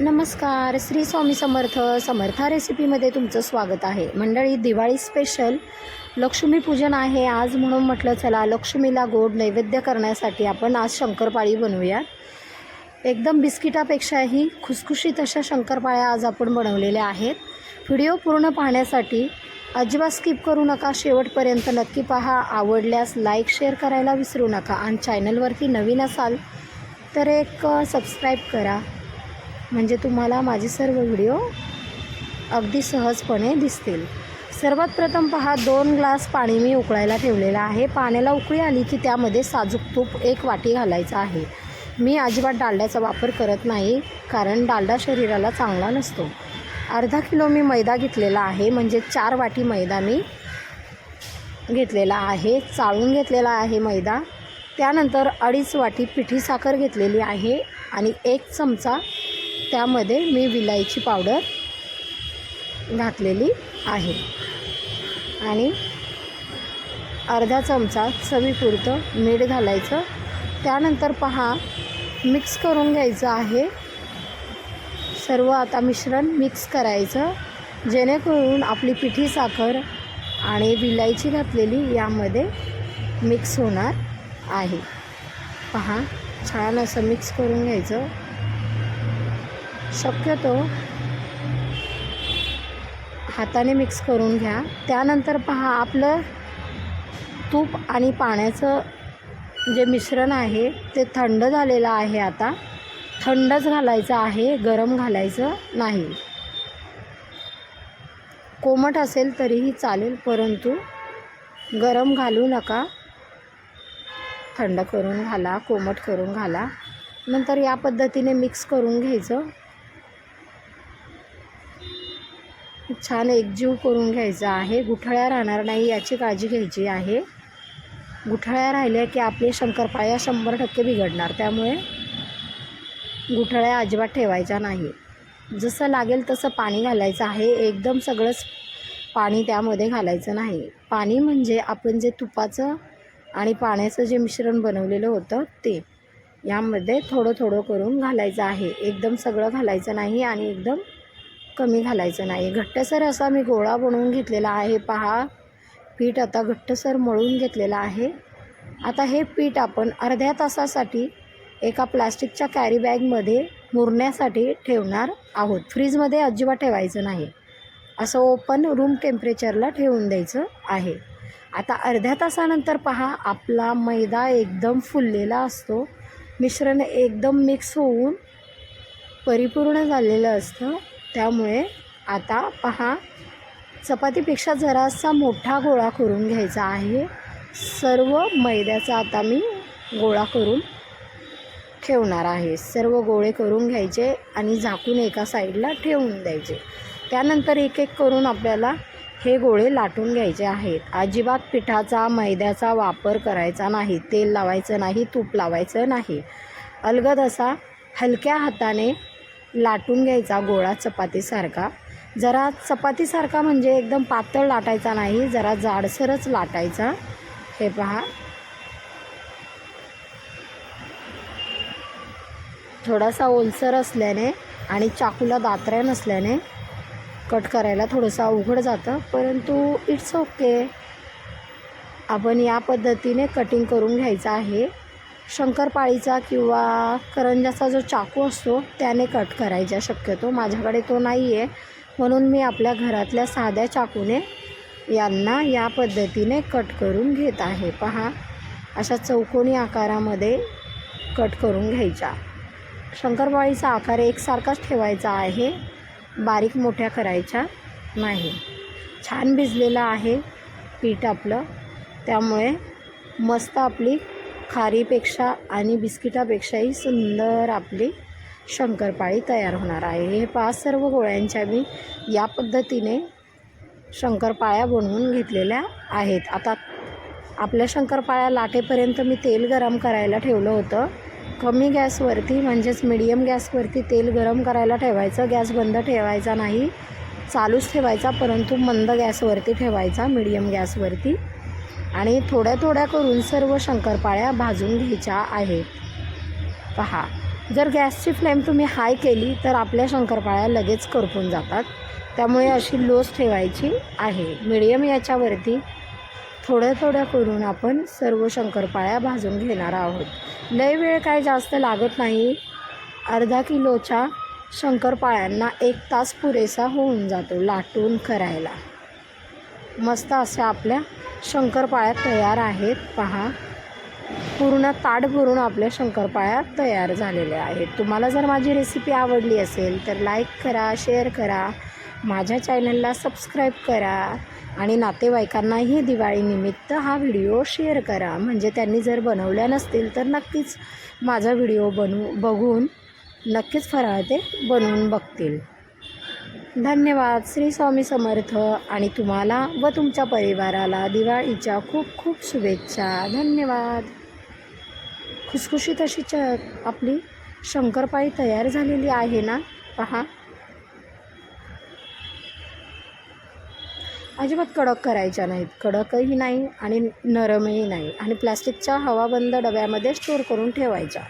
नमस्कार श्री स्वामी समर्थ समर्था रेसिपीमध्ये तुमचं स्वागत आहे. मंडळी दिवाळी स्पेशल लक्ष्मीपूजन आहे. आज म्हणून म्हटलं चला लक्ष्मीला गोड नैवेद्य करण्यासाठी आपण आज शंकरपाळी बनवूया. एकदम बिस्किटापेक्षाही खुसखुशीत अशा शंकरपाळ्या आज आपण बनवलेल्या आहेत. व्हिडिओ पूर्ण पाहण्यासाठी अजिबात स्किप करू नका. शेवटपर्यंत नक्की पहा. आवडल्यास लाईक शेअर करायला विसरू नका. आणि चॅनलवरती नवीन असाल तर एक सबस्क्राईब करा. म्हणजे तुम्हाला माझे सर्व व्हिडिओ अगदी सहजपणे दिसतील. सर्वात प्रथम पहा दोन ग्लास पाणी मी उकळायला ठेवलेलं आहे. पाण्याला उकळी आली की त्यामध्ये साजूक तूप एक वाटी घालायचं आहे. मी अजिबात डालड्याचा वापर करत नाही कारण डालडा शरीराला चांगला नसतो. अर्धा किलो मी मैदा घेतलेला आहे म्हणजे चार वाटी मैदा मी घेतलेला आहे चाळून घेतलेला आहे मैदा. त्यानंतर अडीच वाटी पिठी साखर घेतलेली आहे आणि एक चमचा त्यामध्ये मी विलायची पावडर घातलेली आहे. आणि अर्धा चमचा चवीपुरतं मीठ घालायचं. त्यानंतर पहा मिक्स करून घ्यायचं आहे. सर्व आता मिश्रण मिक्स करायचं. जेणेकरून आपली पिठी साखर आणि विलायची घातलेली यामध्ये मिक्स होणार आहे. पहा छान असं मिक्स करून घ्यायचं. शक्यतो हाताने मिक्स करून घ्या. त्यानंतर पहा आपलं तूप आणि पाण्याचं जे मिश्रण आहे ते थंड झालेलं आहे आता. थंडच घालायचं आहे गरम घालायचं नाही. कोमट असेल तरीही चालेल परंतु गरम घालू नका. थंड करून घाला कोमट करून घाला. नंतर या पद्धतीने मिक्स करून घ्यायचं. छान एकजीव करून घ्यायचा आहे. गुठळ्या राहणार नाही याची काळजी घ्यायची आहे. गुठळ्या राहिल्या की आपले शंकरपाळ्या शंभर टक्के बिघडणार. त्यामुळे गुठळ्या अजिबात ठेवायच्या नाही. जसं लागेल तसं पाणी घालायचं आहे. एकदम सगळंच पाणी त्यामध्ये घालायचं नाही. पाणी म्हणजे आपण जे तुपाचं आणि पाण्याचं जे मिश्रण बनवलेलं होतं ते. यामध्ये थोडं थोडं करून घालायचं आहे. एकदम सगळं घालायचं नाही आणि एकदम कमी घालायचं नाही घट्टसर असा मी गोळा बनवून घेतलेला आहे. पहा पीठ आता घट्टसर मळून घेतलेलं आहे. आता हे पीठ आपण अर्ध्या तासासाठी एका प्लास्टिकच्या कॅरी बॅगमध्ये मुरण्यासाठी ठेवणार आहोत. फ्रीजमध्ये अजिबात ठेवायचं नाही. असं ओपन रूम टेम्परेचरला ठेवून द्यायचं आहे. आता अर्ध्या तासानंतर पहा आपला मैदा एकदम फुललेला असतो. मिश्रण एकदम मिक्स होऊन परिपूर्ण झालेलं असतं. त्यामुळे आता पहा चपातीपेक्षा जरासा मोठा गोळा करून घ्यायचा आहे. सर्व मैद्याचा आता मी गोळा करून ठेवणार आहे. सर्व गोळे करून घ्यायचे आणि झाकून एका साईडला ठेवून द्यायचे. त्यानंतर एक एक करून आपल्याला हे गोळे लाटून घ्यायचे आहेत. अजिबात पिठाचा मैद्याचा वापर करायचा नाही. तेल लावायचं नाही तूप लावायचं नाही. अलगद असा हलक्या हाताने लाटून घ्यायचा गोळा चपातीसारखा. जरा चपातीसारखा म्हणजे एकदम पातळ लाटायचा नाही जरा जाडसरच लाटायचा. हे पहा. थोडासा ओलसर असल्याने आणि चाकूला दात्र्या नसल्याने कट करायला थोडंसं अवघड जातं परंतु इट्स ओके आपण या पद्धतीने कटिंग करून घ्यायचं आहे. शंकरपाळीचा किंवा करंजाचा जो चाकू असतो त्याने कट करायचा शक्यतो. माझ्याकडे तो नाही आहे म्हणून मी आपल्या घरातल्या साध्या चाकूने यांना या पद्धतीने कट करून घेत आहे. पहा अशा चौकोनी आकारामध्ये कट करून घ्यायच्या शंकरपाळीचा आकार एकसारखाच ठेवायचा आहे. बारीक मोठ्या करायच्या नाही. छान भिजलेलं आहे पीठ आपलं. त्यामुळे मस्त आपली खारीपेक्षा आणि बिस्किटापेक्षाही सुंदर आपली शंकरपाळी तयार होणार आहे. हे पाच सर्व गोळ्यांच्या मी या पद्धतीने शंकरपाळ्या बनवून घेतलेल्या आहेत. आता आपल्या शंकरपाळ्या लाटेपर्यंत मी तेल गरम करायला ठेवलं होतं. कमी गॅसवरती म्हणजेच मिडियम गॅसवरती तेल गरम करायला ठेवायचं. गॅस बंद ठेवायचा नाही. चालूच ठेवायचा परंतु मंद गॅसवरती ठेवायचा मिडियम गॅसवरती. आणि थोड्या थोड्या करून सर्व शंकरपाळ्या भाजून घ्यायच्या आहेत. पहा जर गॅसची फ्लेम तुम्ही हाय केली तर आपल्या शंकरपाळ्या लगेच करपून जातात. त्यामुळे अशी लोस ठेवायची आहे. मिडियम याच्यावरती थोड्या थोड्या करून आपण सर्व शंकरपाळ्या भाजून घेणार आहोत. लय वेळ काय जास्त लागत नाही. अर्धा किलोच्या शंकरपाळ्यांना एक तास पुरेसा होऊन जातो लाटून करायला. मस्त अशा आपल्या शंकरपाळ्या तयार आहेत. पहा. पूर्ण ताट भरून आपल्या शंकरपाळ्या तयार झालेल्या आहेत. तुम्हाला जर माझी रेसिपी आवडली असेल तर लाईक करा शेअर करा. माझ्या चॅनलला सबस्क्राईब करा. आणि नातेवाईकांनाही दिवाळीनिमित्त हा व्हिडिओ शेअर करा. म्हणजे त्यांनी जर बनवल्या नसतील तर नक्कीच माझा व्हिडिओ बनवू बघून नक्कीच फराळ ते बनवून बघतील. धन्यवाद. श्री स्वामी समर्थ आणि तुम्हाला व तुमच्या परिवाराला दिवाळीच्या खूप खूप शुभेच्छा. धन्यवाद. खुसखुशीत अशी च आपली शंकरपाळी तयार झालेली आहे ना? पहा. अजिबात कडक करायच्या नाहीत. कडकही नाही आणि नरमही नाही. आणि प्लॅस्टिकच्या हवाबंद डब्यामध्ये स्टोर करून ठेवायच्या.